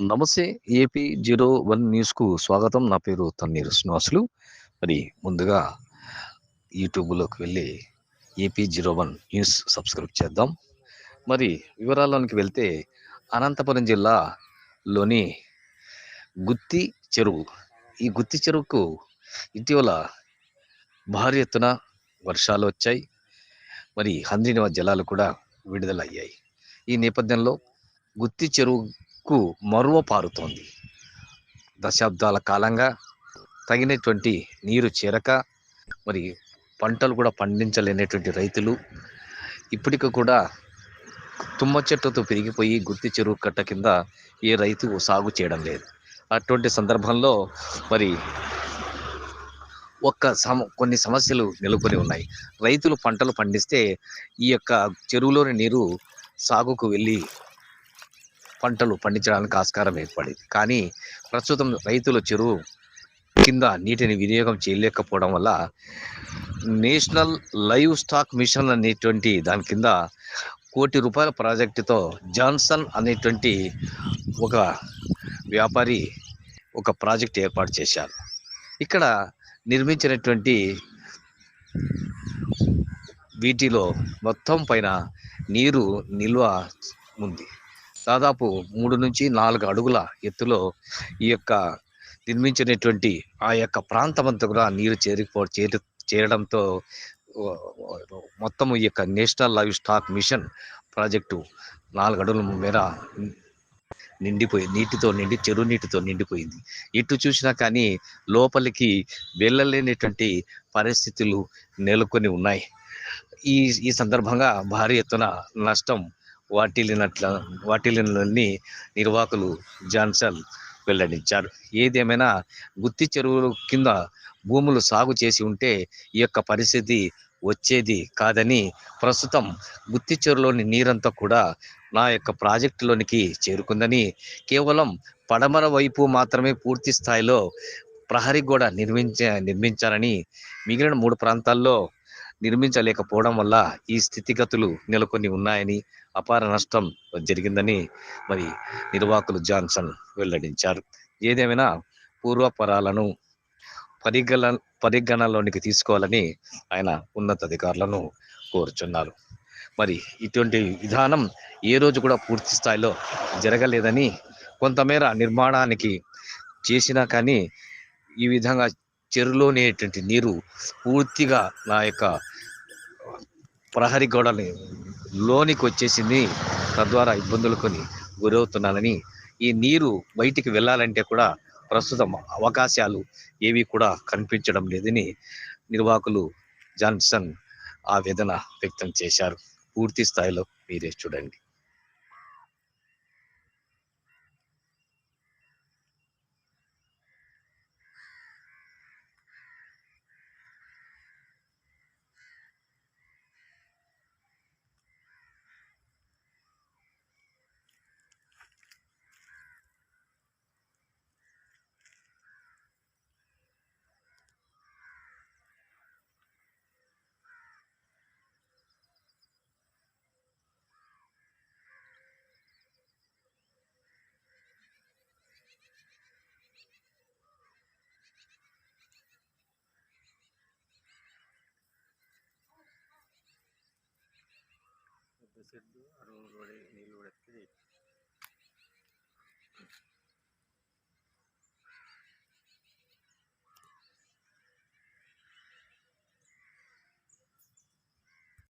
నమస్తే AP zero one న్యూస్కు స్వాగతం. నా పేరు తన్నీరు శ్రీనివాసులు. మరి ముందుగా యూట్యూబ్లోకి వెళ్ళి AP zero one news subscribe చేద్దాం. మరి వివరాల్లోనికి వెళ్తే అనంతపురం జిల్లాలోని గుత్తి చెరువు. ఈ గుత్తి చెరువుకు ఇటీవల భారీ ఎత్తున వర్షాలు వచ్చాయి. మరి హంద్రీనివ జలాలు కూడా విడుదలయ్యాయి. ఈ నేపథ్యంలో గుత్తి చెరువు కు మరువ పారుతోంది దశాబ్దాల కాలంగా తగినటువంటి నీరు చేరక మరి పంటలు కూడా పండించలేనటువంటి రైతులు ఇప్పటికి కూడా తుమ్మ చెట్టుతో పెరిగిపోయి గుత్తి చెరువు కట్ట కింద ఏ రైతు సాగు చేయడం లేదు. అటువంటి సందర్భంలో మరి ఒక్క సమ కొన్ని సమస్యలు నెలకొని ఉన్నాయి. రైతులు పంటలు పండిస్తే ఈ యొక్క చెరువులోని నీరు సాగుకు వెళ్ళి పంటలు పండించడానికి ఆస్కారం ఏర్పడింది. కానీ ప్రస్తుతం రైతుల చెరువు కింద నీటిని వినియోగం చేయలేకపోవడం వల్ల నేషనల్ లైవ్ స్టాక్ మిషన్ అనేటువంటి దాని కింద కోటి రూపాయల ప్రాజెక్టుతో జాన్సన్ అనేటువంటి ఒక వ్యాపారి ఒక ప్రాజెక్ట్ ఏర్పాటు చేశారు. ఇక్కడ నిర్మించినటువంటి వీటిలో మొత్తం పైన నీరు నిల్వ ఉంది. దాదాపు మూడు నుంచి నాలుగు అడుగుల ఎత్తులో ఈ యొక్క నిర్మించినటువంటి ఆ యొక్క ప్రాంతం అంతా కూడా నీరు చేరిపో చేరు చేరడంతో మొత్తం ఈ యొక్క national livestock mission project నాలుగు అడుగుల మేర నిండిపోయి నీటితో నిండి చెరువు నీటితో నిండిపోయింది. ఇటు చూసినా కానీ లోపలికి వెళ్ళలేనటువంటి పరిస్థితులు నెలకొని ఉన్నాయి. ఈ ఈ సందర్భంగా భారీ ఎత్తున నష్టం వాటిల్లినట్ల వాటిల్లినని నిర్వాహకులు జాన్సన్ వెల్లడించారు. ఏదేమైనా గుత్తి చెరువుల కింద భూములు సాగు చేసి ఉంటే ఈ యొక్క పరిస్థితి వచ్చేది కాదని ప్రస్తుతం గుత్తి చెరువులోని నీరంతా కూడా నా యొక్క ప్రాజెక్టులోనికి చేరుకుందని కేవలం పడమర వైపు మాత్రమే పూర్తి స్థాయిలో ప్రహరీ గోడ నిర్మించ నిర్మించారని మిగిలిన మూడు ప్రాంతాల్లో నిర్మించలేకపోవడం వల్ల ఈ స్థితిగతులు నెలకొని ఉన్నాయని అపార నష్టం జరిగిందని మరి నిర్వాహకులు జాన్సన్ వెల్లడించారు. ఏదేమైనా పూర్వపరాలను పరిగణ పరిగణలోనికి తీసుకోవాలని ఆయన ఉన్నతాధికారులను కోరుచున్నారు. మరి ఇటువంటి విధానం ఏ రోజు కూడా పూర్తి స్థాయిలో జరగలేదని కొంతమేర నిర్మాణానికి చేసినా కానీ ఈ విధంగా చెరువులోనేటువంటి నీరు పూర్తిగా నా యొక్క ప్రహరీ గోడని లోనికి వచ్చేసింది తద్వారా ఇబ్బందులకొని గురవుతున్నానని ఈ నీరు బయటికి వెళ్ళాలంటే కూడా ప్రస్తుతం అవకాశాలు ఏవి కూడా కనిపించడం లేదని నిర్వాహకులు జాన్సన్ ఆవేదన వ్యక్తం చేశారు. పూర్తి స్థాయిలో మీరే చూడండి. విసిద్దు అడుగు కూడా నీళ్ళు కూడా ఎత్తికి